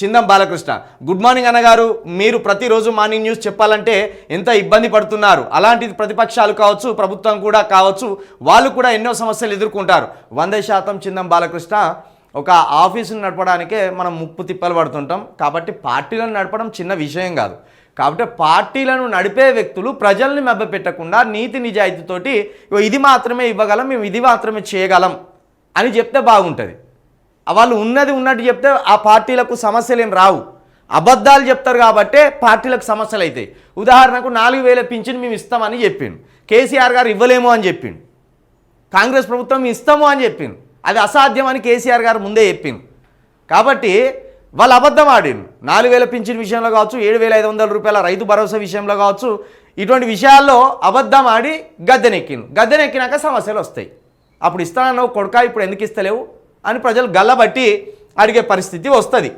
Chindam Balakrishna. Good morning అన్నగారు. మీరు ప్రతిరోజు మార్నింగ్ న్యూస్ చెప్పాలంటే ఎంత ఇబ్బంది పడుతున్నారు? అలాంటిది ప్రతిపక్షాలు కావచ్చు ప్రభుత్వం కూడా కావచ్చు వాళ్ళు కూడా ఎన్నో సమస్యలు ఎదుర్కొంటారు. వంద శాతం చిందం బాలకృష్ణ. ఒక ఆఫీసును నడపడానికే మనం ముప్పు తిప్పలు పడుతుంటాం. కాబట్టి పార్టీలను నడపడం చిన్న విషయం కాదు. కాబట్టి పార్టీలను నడిపే వ్యక్తులు ప్రజల్ని మభ్యపెట్టకుండా నీతి నిజాయితీతోటి ఇది మాత్రమే ఇవ్వగలం మేము ఇది మాత్రమే చేయగలం అని చెప్తే బాగుంటుంది. వాళ్ళు ఉన్నది ఉన్నట్టు చెప్తే ఆ పార్టీలకు సమస్యలు ఏం రావు. అబద్ధాలు చెప్తారు కాబట్టే పార్టీలకు సమస్యలు అవుతాయి ఉదాహరణకు నాలుగు వేల పింఛన్ మేము ఇస్తామని చెప్పిండు. కేసీఆర్ గారు ఇవ్వలేము అని చెప్పిండు. కాంగ్రెస్ ప్రభుత్వం ఇస్తాము అని చెప్పింది అది అసాధ్యం అని కేసీఆర్ గారు ముందే చెప్పింది కాబట్టి వాళ్ళు అబద్ధం ఆడిండు నాలుగు వేల పింఛన్ విషయంలో కావచ్చు ఏడు వేల ఐదు వందల రూపాయల రైతు భరోసా విషయంలో కావచ్చు ఇటువంటి విషయాల్లో అబద్ధం ఆడి గద్దెనెక్కిండు గద్దెనెక్కినాక సమస్యలు వస్తాయి. అప్పుడు ఇస్తానన్నావు కొడుక ఇప్పుడు ఎందుకు ఇస్తలేవు? అని ప్రజలు గల్లబట్టి అడిగే పరిస్థితి వస్తుంది.